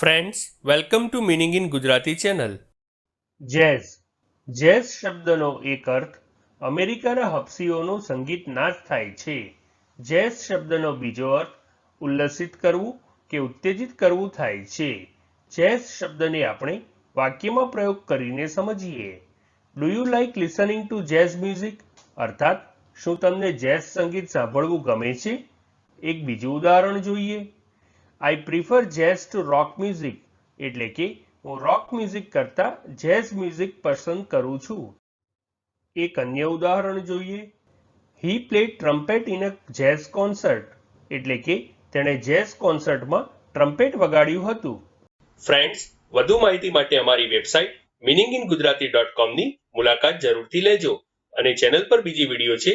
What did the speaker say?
Friends welcome to meaning in Gujarati channel jazz jazz શબ્દનો એક અર્થ અમેરિકાના હપસીઓનું સંગીત નાશ થાય છે. જેઝ શબ્દનો બીજો અર્થ ઉલ્લસિત કરવું કે ઉત્તેજિત કરવું થાય છે. જેઝ શબ્દને આપણે વાક્યમાં પ્રયોગ કરીને સમજીએ. Do you like listening to jazz music અર્થાત, શું તમને જેઝ સંગીત સાંભળવું ગમે છે? એક બીજું ઉદાહરણ જોઈએ. I prefer jazz to rock music એટલે કે હું રોક મ્યુઝિક કરતા જેઝ મ્યુઝિક પસંદ કરું છું. એક અન્ય ઉદાહરણ જોઈએ. He play trumpet in a jazz concert એટલે કે તેણે જેઝ કોન્સર્ટમાં ટ્રમ્પેટ વગાડ્યું હતું. ફ્રેન્ડ્સ વધુ માહિતી માટે અમારી website meaning in Gujarati dot કોમની મુલાકાત જરૂરથી લેજો અને ચેનલ પર બીજી વીડિયો છે